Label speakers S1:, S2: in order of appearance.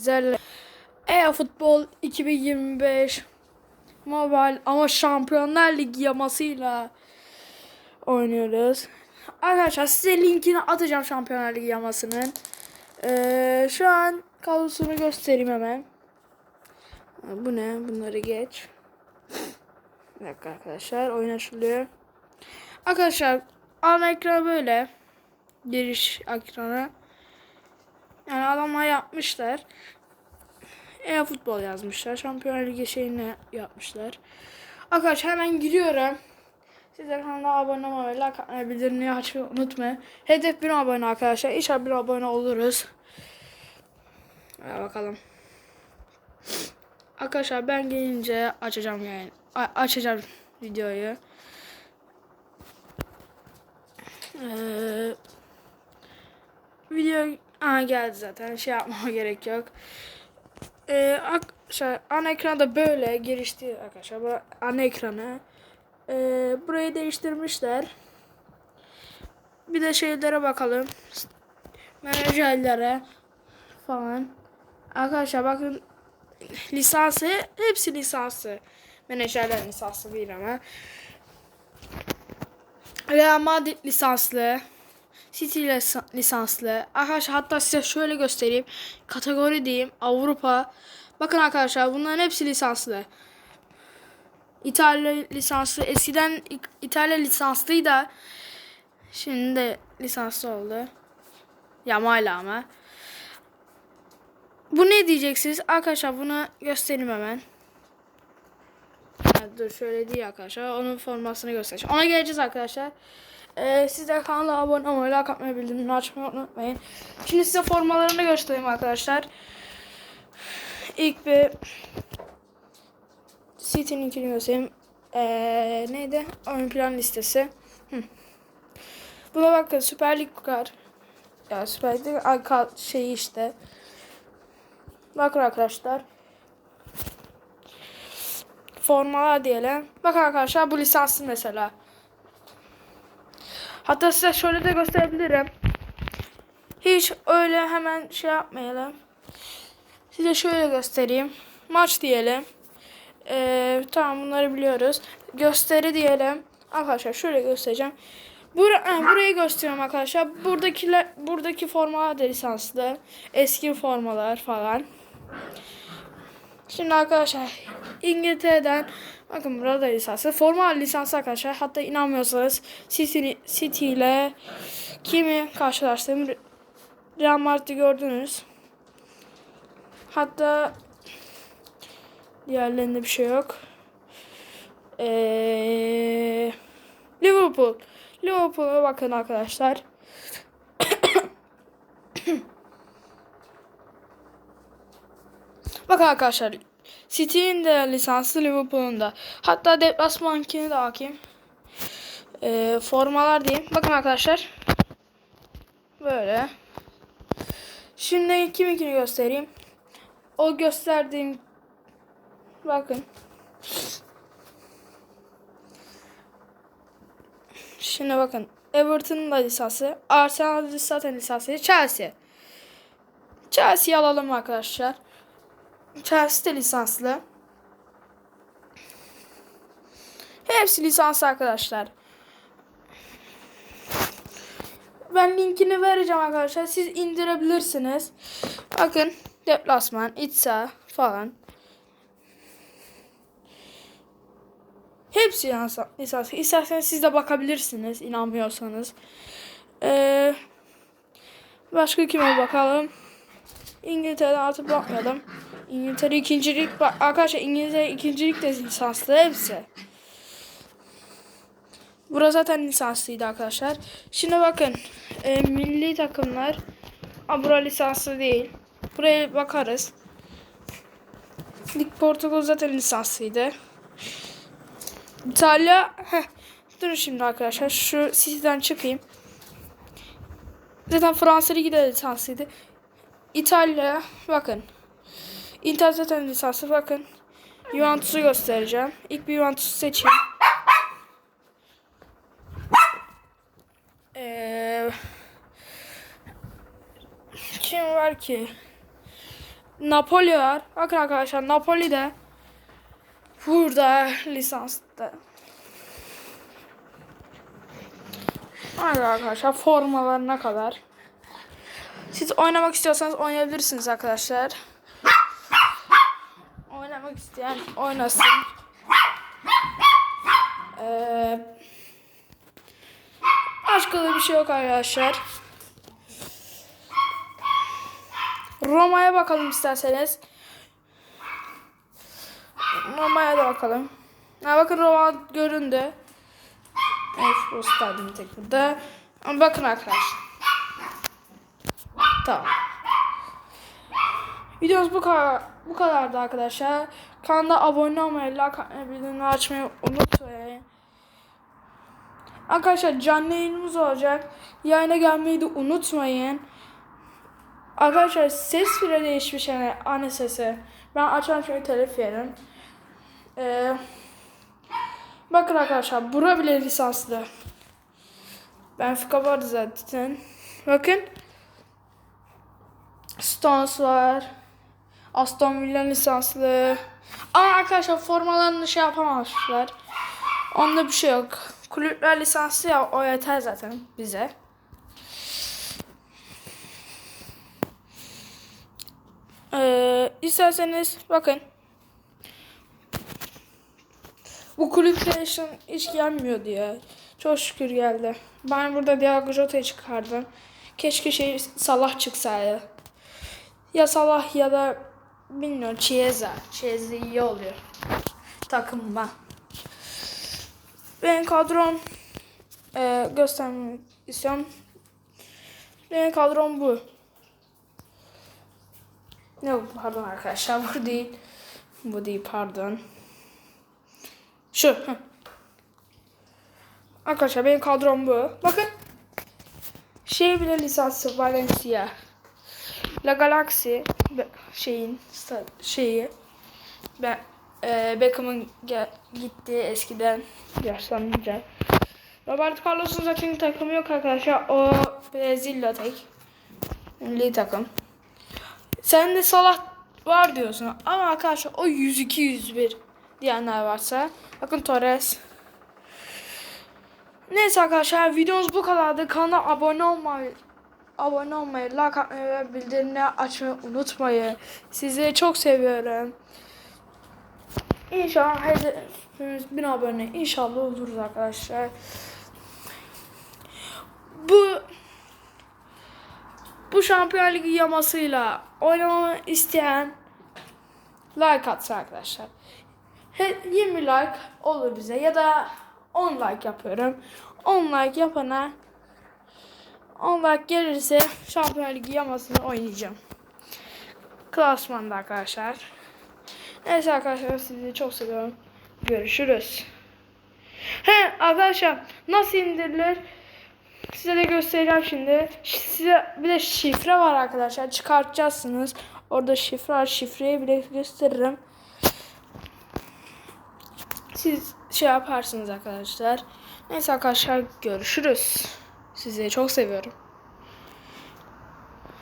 S1: Güzel. E-Futbol 2025 Mobile ama Şampiyonlar Ligi yamasıyla oynuyoruz. Arkadaşlar size linkini atacağım Şampiyonlar Ligi yamasının. Ee, şu an kadrosunu göstereyim hemen. Bu ne? Bunları geç. Bir dakika arkadaşlar. Oyun açılıyor. Arkadaşlar ana ekran böyle. Giriş ekranı. Yani adamlar yapmışlar. E futbol yazmışlar. Şampiyonlar Ligi şeyini yapmışlar. Arkadaşlar hemen giriyorum. Sizler kanala abone olmayı, like atmayı, bildirimleri açmayı unutmayın. Hedef 1000 abone arkadaşlar. İnşallah 1000 abone oluruz. Hadi bakalım. Arkadaşlar ben gelince açacağım yani. Açacağım videoyu. Ee, video Aa, geldi zaten. Şey yapmama gerek yok. Ee, arkadaşlar ana ekranda böyle girişti arkadaşlar. Bu ana ekranı. Ee, burayı değiştirmişler. Bir de şeylere bakalım. Menajerlere falan. Arkadaşlar bakın lisansı hepsi lisansı. Menajerler lisanslı değil ama. Real Madrid lisanslı. City lis- lisanslı. Arkadaşlar hatta size şöyle göstereyim. Kategori diyeyim. Avrupa. Bakın arkadaşlar bunların hepsi lisanslı. İtalya lisanslı. Eskiden İtalya lisanslıydı. da Şimdi de lisanslı oldu. Yamayla ama. Bu ne diyeceksiniz? Arkadaşlar bunu göstereyim hemen. Ha, dur şöyle değil arkadaşlar. Onun formasını göstereceğim. Ona geleceğiz arkadaşlar. Ee, siz de kanala abone olmayı, like atmayı, bildirimleri açmayı unutmayın. Şimdi size formalarını göstereyim arkadaşlar. İlk bir City'ninkini göstereyim. Ee, neydi? Ön plan listesi. Hı. Buna bakın Süper Lig kar. Ya Süper Lig şeyi işte. Bakın arkadaşlar. Formalar diyelim. Bakın arkadaşlar bu lisanslı mesela. Hatta size şöyle de gösterebilirim. Hiç öyle hemen şey yapmayalım. Size şöyle göstereyim. Maç diyelim. Ee, tamam bunları biliyoruz. Gösteri diyelim. Arkadaşlar şöyle göstereceğim. Bura, ha, burayı gösteriyorum arkadaşlar. Buradakiler, buradaki formalar da lisanslı. Eski formalar falan. Şimdi arkadaşlar İngiltere'den bakın burada lisansı. Formal lisansı arkadaşlar. Hatta inanmıyorsanız City, City ile kimi karşılaştığım Real Madrid'i gördünüz. Hatta diğerlerinde bir şey yok. Ee, Liverpool. Liverpool'a bakın arkadaşlar. Bakın arkadaşlar. City'nin de lisanslı Liverpool'un da. Hatta deplasmankini de hakim. Ee, formalar diyeyim. Bakın arkadaşlar. Böyle. Şimdi kiminkini göstereyim. O gösterdiğim bakın. Şimdi bakın. Everton'un da lisansı. Arsenal'ın zaten lisansı. Chelsea. Chelsea'yi alalım arkadaşlar. Chelsea de lisanslı. Hepsi lisanslı arkadaşlar. Ben linkini vereceğim arkadaşlar. Siz indirebilirsiniz. Bakın deplasman, iç falan. Hepsi lisans-. İsterseniz siz de bakabilirsiniz inanmıyorsanız. Ee, başka kime bakalım? İngiltere'den artık bakmayalım. İngiltere ikincilik bak arkadaşlar İngiltere ikincilik de lisanslı hepsi. Burası zaten lisanslıydı arkadaşlar. Şimdi bakın e, milli takımlar. Aa, bura lisanslı değil. Buraya bakarız. Lig Portekiz zaten lisanslıydı. İtalya heh, Durun şimdi arkadaşlar şu City'den çıkayım. Zaten Fransa Ligi de lisanslıydı. İtalya bakın. Inter zaten lisanslı bakın. Juventus'u göstereceğim. İlk bir Juventus'u seçeyim. Ee, kim var ki? Napoli var. Bakın arkadaşlar Napoli de burada lisansta. Hadi arkadaşlar formalarına kadar. Siz oynamak istiyorsanız oynayabilirsiniz arkadaşlar. Oynamak isteyen oynasın. Ee, başka da bir şey yok arkadaşlar. Roma'ya bakalım isterseniz. Roma'ya da bakalım. Ha, bakın Roma göründü. Evet bu stadyum tek burada. Ama bakın arkadaşlar. Tamam. Videomuz bu kadar bu kadardı arkadaşlar. Kanala abone olmayı, like bildirimleri açmayı unutmayın. Arkadaşlar canlı yayınımız olacak. Yayına gelmeyi de unutmayın. Arkadaşlar ses bile değişmiş yani anne sesi. Ben açarım şöyle telif yerim. Ee, bakın arkadaşlar bura bile lisanslı. Benfica vardı zaten. Bakın. Stones var. Aston Villa lisanslı. Ama arkadaşlar formalarını şey yapamamışlar. Onda bir şey yok. Kulüpler lisanslı ya o yeter zaten bize. Ee, isterseniz bakın. Bu kulüpleşim hiç gelmiyordu ya. Çok şükür geldi. Ben burada Diego Jota'yı çıkardım. Keşke şey Salah çıksaydı. Ya Salah ya da bilmiyorum Chiesa. Chiesa iyi oluyor. Takımda. Benim kadrom e, göstermek istiyorum. Benim kadrom bu. Yok pardon arkadaşlar bu değil. Bu değil pardon. Şu. Arkadaşlar benim kadrom bu. Bakın. Şey bile lisansı Valencia. La Galaxy şeyin şeyi ben e, Beckham'ın gittiği eskiden yaşlanınca. Roberto Carlos'un zaten takımı yok arkadaşlar. O Brezilya tek. Milli takım. Sen de Salah var diyorsun. Ama arkadaşlar o 102 101 diyenler varsa. Bakın Torres. Neyse arkadaşlar videomuz bu kadardı. Kanala abone olmayı abone olmayı, like atmayı ve bildirimleri açmayı unutmayın. Sizi çok seviyorum. İnşallah hedefimiz 1000 abone inşallah oluruz arkadaşlar. Bu bu Şampiyon Ligi yamasıyla oynamamı isteyen like atsın arkadaşlar. He- 20 like olur bize ya da 10 like yapıyorum. 10 like yapana 10 like gelirse Şampiyon Ligi yamasını oynayacağım. Klasmanda arkadaşlar. Neyse arkadaşlar sizi çok seviyorum. Görüşürüz. He arkadaşlar nasıl indirilir? Size de göstereceğim şimdi. Size bir de şifre var arkadaşlar. Çıkartacaksınız. Orada şifre var. Şifreyi bile gösteririm. Siz şey yaparsınız arkadaşlar. Neyse arkadaşlar görüşürüz. Sizi çok seviyorum.